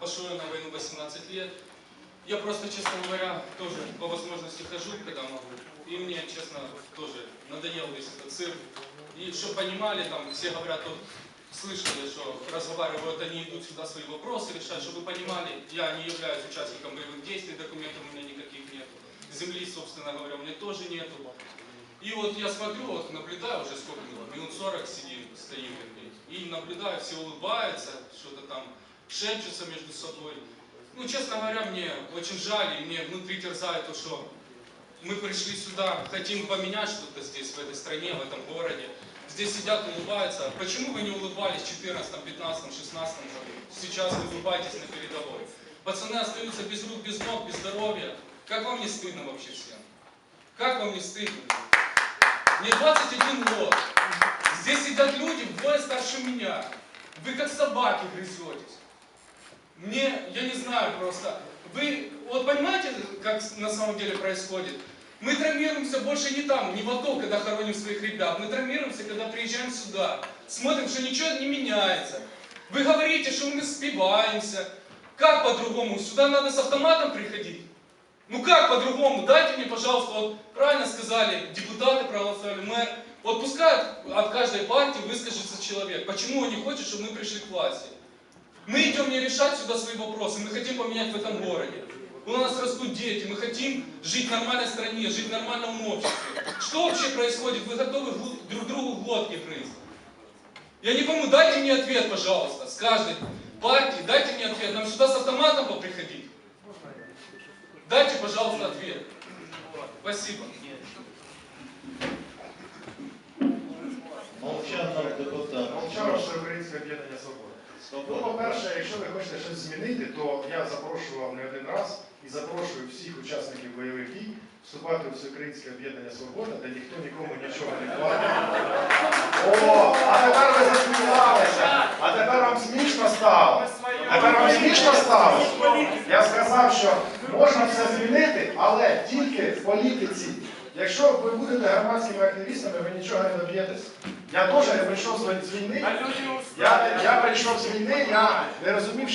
пошел я на войну 18 лет. Я просто, честно говоря, тоже по возможности хожу, когда могу. И мне, честно, тоже надоел весь этот цирк. И чтобы понимали, там все говорят, вот, слышали, что разговаривают, они идут сюда свои вопросы решать, чтобы понимали, я не являюсь участником боевых действий, документов у меня никаких нет. Земли, собственно говоря, у меня тоже нету. И вот я смотрю, вот наблюдаю уже сколько минут, минут 40 сидим, стоим и наблюдаю, все улыбаются, что-то там шепчутся между собой. Ну, честно говоря, мне очень жаль, и мне внутри терзает то, что мы пришли сюда, хотим поменять что-то здесь, в этой стране, в этом городе. Здесь сидят, улыбаются. Почему вы не улыбались в 14, 15, 16 году? Сейчас улыбаетесь на передовой. Пацаны остаются без рук, без ног, без здоровья. Как вам не стыдно вообще всем? Как вам не стыдно? Мне 21 год. Здесь сидят люди вдвое старше меня. Вы как собаки грызетесь. Мне, я не знаю просто. Вы, вот понимаете, как на самом деле происходит? Мы травмируемся больше не там, не в АТО, когда хороним своих ребят. Мы травмируемся, когда приезжаем сюда. Смотрим, что ничего не меняется. Вы говорите, что мы спиваемся. Как по-другому? Сюда надо с автоматом приходить? Ну как по-другому? Дайте мне, пожалуйста, вот правильно сказали, депутаты проголосовали, мэр. Вот пускай от, каждой партии выскажется человек. Почему он не хочет, чтобы мы пришли к власти? Мы идем не решать сюда свои вопросы, мы хотим поменять в этом городе. У нас растут дети, мы хотим жить в нормальной стране, жить в нормальном обществе. Что вообще происходит? Вы готовы друг другу глотки грызть? Я не пойму, дайте мне ответ, пожалуйста, с каждой партии, дайте мне ответ. Нам сюда с автоматом поприходить? Дайте, пожалуйста, ответ. Спасибо. Молчанов депутат. Молчанов, Всеукраїнське об'єднання Свобода. Ну, по-перше, якщо ви хочете щось змінити, то я запрошував не один раз і запрошую всіх учасників бойових дій вступати у Всеукраїнське об'єднання Свобода, де ніхто нікому нічого не платить. О, а тепер ви засміялися. А тепер вам смішно стало. Тепер вам смішно стало. Я сказав, що можна все змінити, але тільки в політиці. Якщо ви будете громадськими активістами, ви нічого не доб'єтесь. Я теж я прийшов з війни. Я, я прийшов з війни, я не розумів, що